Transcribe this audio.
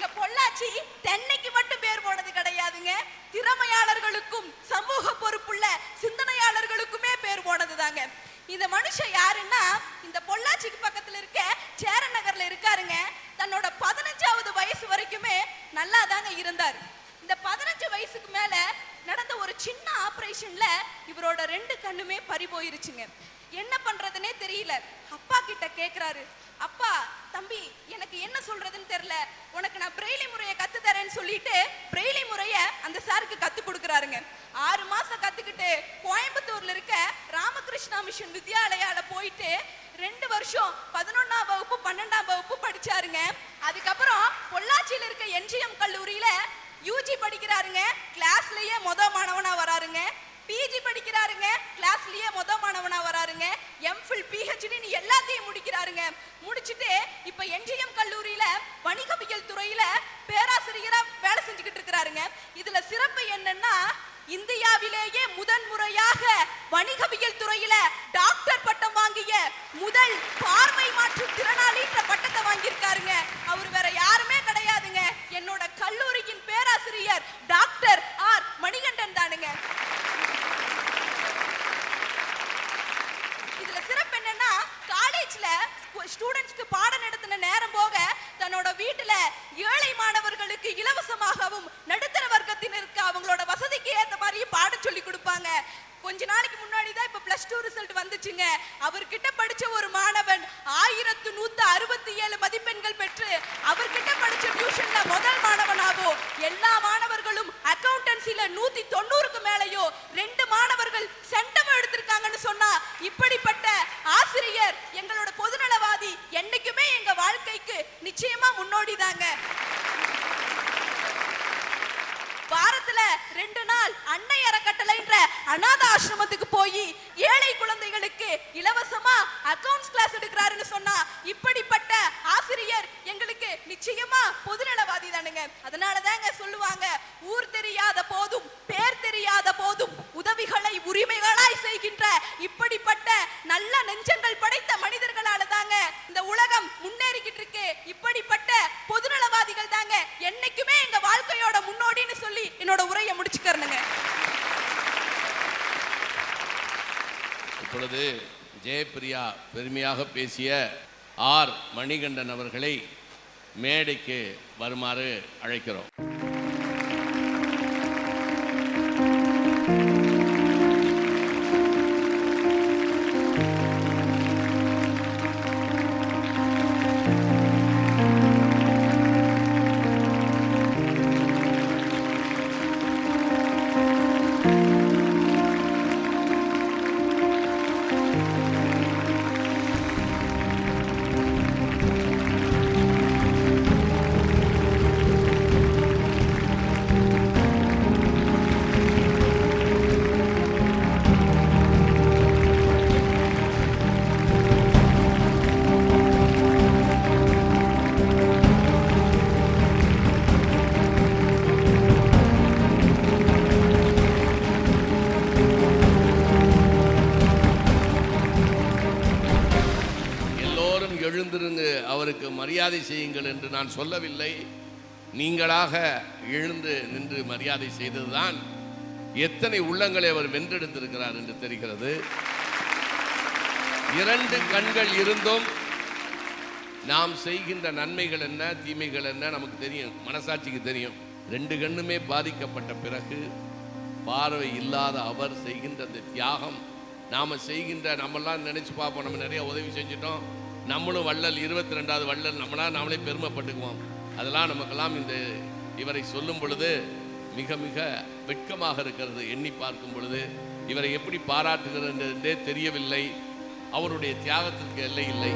எங்க பொள்ளாச்சி தென்னைக்கு மட்டும் பேர் போனது கிடையாதுங்க. திறமையாளர்களுக்கும் சமூக பொறுப்புள்ள சிந்தனையாளர்களுக்குமே பேர் போனது தாங்க இந்த மனுஷன் யாருன்னா இந்த பொள்ளாச்சிக்கு பக்கத்துல இருக்க சேரன் நகர்ல இருக்காருங்க. தன்னோட பதினஞ்சாவது வயசு வரைக்குமே நல்லா தாங்க இருந்தார். இந்த பதினஞ்சு வயசுக்கு மேல நடந்த ஒரு சின்ன ஆபரேஷன்ல இவரோட ரெண்டு கண்ணுமே பறி போயிருச்சுங்க. என்ன பண்றதுனே தெரியல. அப்பா கிட்ட கேக்குறாரு அப்பா தம்பி எனக்கு என்ன சொல்றதுன்னு தெரியல. உனக்கு நான் பிரெய்லி முறையை கத்து தரேன்னு சொல்லிட்டு பிரெய்லி முறைய அந்த சாருக்கு கத்து கொடுக்குறாருங்க. ஆறு மாசம் கத்துக்கிட்டு கோயம்புத்தூர்ல இருக்க ராமகிருஷ்ணா மிஷன் வித்யாலயால போயிட்டு ரெண்டு வருஷம் பதினொன்னாம் வகுப்பு பன்னெண்டாம் வகுப்பு படிச்சாருங்க. அதுக்கப்புறம் பொள்ளாச்சியில இருக்க என்ஜிஎம் கல்லூரியில யூஜி படிக்கிறாருங்க. கிளாஸ்லயே மொத மாணவனா வராருங்க. பிஜி படிக்கிறாருங்க. கிளாஸ்லயே மொத மாணவனா வராருங்க. எம்ஃபில் பிஹெச்டின்னு எல்லாத்தையும் முடிச்சிட்டு இப்ப என்ஜிஎம் கல்லூரியில வணிகவியல் துறையில பேராசிரியரா வேலை செஞ்சுக்கிட்டு இருக்கிறாருங்க. இதுல சிறப்பு என்னன்னா இந்தியாவிலேயே முதன் முறையாக வணிகவியல் துறையில டாக்டர் பட்டம் வாங்கிய முதல் பார்வை மாற்று திறனாளி பட்டத்தை வாங்கியிருக்காருங்க. அவர் வேற யாருமே கிடையாதுங்க. என்னோட கல்லூரியின் பேராசிரியர் டாக்டர் ஆர் மணிகண்டன் தானுங்க. இதுல சிறப்பு என்னன்னா காலேஜ்ல ஸ்டூடெண்ட்ஸ்க்கு பாடம் நடத்தின நேரம் போக தன்னோட வீட்டுல ஏழை மாணவர்களுக்கு இலவசமாகவும் நடுத்தர வர்க்கத்தினருக்கு அவங்களோட வசதிக்கு ஏத்த மாதிரி பாடம் சொல்லி கொடுப்பாங்க. கொஞ்ச நாளைக்கு முன்னாடி தான் இப்ப பிளஸ் டூ ரிசல்ட் வந்துச்சுங்க. அவர்கிட்ட படிச்ச ஒரு மாணவன் ஆயிரத்து நூத்து அறுபத்தி ஏழு மதிப்பெண்கள் பெற்று அவர்கிட்ட படிச்ச டியூஷன்ல முதல் மாணவனாவோ எல்லா மாணவர்களும் அக்கவுண்டன்சில நூத்தி தொண்ணூறுக்கு மேலயோ ரெண்டு மாணவர்கள் சென்டம் எடுத்திருக்காங்கன்னு சொன்னா இப்படிப்பட்ட ஆசிரியர் எங்களோட பொதுநலவாதி என்னைக்குமே எங்க வாழ்க்கைக்கு நிச்சயமா முன்னோடி தாங்க. வாரத்துல ரெண்டு நாள் அன்னை அறக்கட்டளைன்ற அநாத ஆசிரமத்துக்கு போய் ஏழை குழந்தைகளுக்கு இலவசமா அக்கவுண்ட்ஸ் கிளாஸ் எடுக்கிறாருன்னு சொன்னா இப்படிப்பட்ட ஆசிரியர் எங்களுக்கு நிச்சயமா பொதுநலவாதி தானுங்க. அதனால தாங்க சொல்லுவாங்க ஊர் தெரியாத போதும் பேர் தெரியாத போதும் உதவிகளை உரிமைகளாய் செய்கின்ற இப்படிப்பட்ட நல்ல நெஞ்சங்கள் படைத்த மனிதர்களால தாங்க இந்த உலகம் முன்னேறிக்கிட்டு இருக்கு இப்படிப்பட்ட பொதுநலவாதிகள் தாங்க என்னைக்குமே எங்க வாழ்க்கையோட முன்னோடின்னு சொல்லி என்னோட உரையை முடிச்சுக்கிறனுங்க. இப்பொழுது ஜெயபிரியா பெருமையாக பேசிய ஆர் மணிகண்டன் அவர்களை மேடைக்கு வருமாறு அழைக்கிறோம். எழுந்திருங்க அவருக்கு மரியாதை செய்யுங்கள் என்று நான் சொல்லவில்லை. நீங்களாக எழுந்து நின்று மரியாதை செய்ததுதான் எத்தனை உள்ளங்களை அவர் வென்றெடுத்திருக்கிறார் என்று தெரிகிறது. இரண்டு கண்கள் இருந்தும் நாம் செய்கின்ற நன்மைகள் என்ன தீமைகள் என்ன நமக்கு தெரியும் மனசாட்சிக்கு தெரியும். ரெண்டு கண்ணுமே பாதிக்கப்பட்ட பிறகு பார்வை இல்லாத அவர் செய்கின்ற அந்த தியாகம். நாம் செய்கின்ற நம்மெல்லாம் நினைச்சு பார்ப்போம் நம்ம நிறைய உதவி செஞ்சிட்டோம். நம்மளும் வள்ளல் இருபத்தி ரெண்டாவது வள்ளல் நம்மளா நாமளே பெருமைப்பட்டுக்குவோம். அதெல்லாம் நமக்கெல்லாம் இந்த இவரை சொல்லும் பொழுது மிக மிக வெட்கமாக இருக்கிறது. எண்ணி பார்க்கும் பொழுது இவரை எப்படி பாராட்டுகிறது என்றே தெரியவில்லை. அவருடைய தியாகத்திற்கு எல்லை இல்லை.